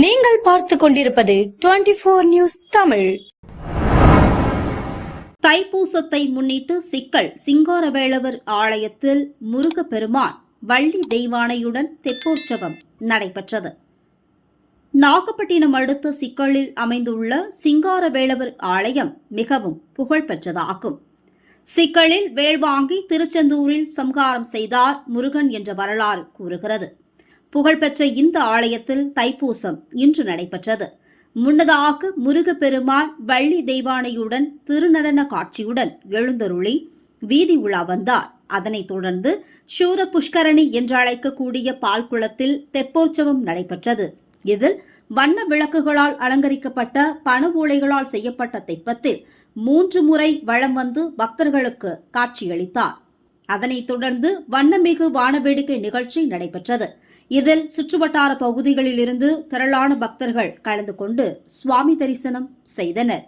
நீங்கள் பார்த்து கொண்டிருப்பது டுவெண்டி போர் நியூஸ் தமிழ். தைப்பூசத்தை முன்னிட்டு சிக்கல் சிங்காரவேளவர் ஆலயத்தில் முருகப்பெருமான் வள்ளி தெய்வானையுடன் தெப்போற்சவம் நடைபெற்றது. நாகப்பட்டினம் அடுத்த சிக்கலில் அமைந்துள்ள சிங்காரவேளவர் ஆலயம் மிகவும் புகழ்பெற்றதாகும். சிக்கலில் வேள்வாங்கி திருச்செந்தூரில் சம்ஹாரம் செய்தார் முருகன் என்ற வரலாறு கூறுகிறது. புகழ்பெற்ற இந்த ஆலயத்தில் தைப்பூசம் இன்று நடைபெற்றது. முன்னதாக முருகப்பெருமான் வள்ளி தெய்வானையுடன் திருநடன காட்சியுடன் எழுந்தருளி வீதி உலா வந்தார். அதனைத் தொடர்ந்து சூர புஷ்கரணி என்று அழைக்கக்கூடிய பால்குளத்தில் தெப்போற்சவம் நடைபெற்றது. இதில் வண்ண விளக்குகளால் அலங்கரிக்கப்பட்ட பண ஓலைகளால் செய்யப்பட்ட தெப்பத்தில் மூன்று முறை வளம் வந்து பக்தர்களுக்கு காட்சியளித்தார். அதனைத் தொடர்ந்து வண்ணமிகு வானவேடிக்கை நிகழ்ச்சி நடைபெற்றது. இதில் சுற்றுவட்டார பகுதிகளிலிருந்து திரளான பக்தர்கள் கலந்து கொண்டு சுவாமி தரிசனம் செய்தனர்.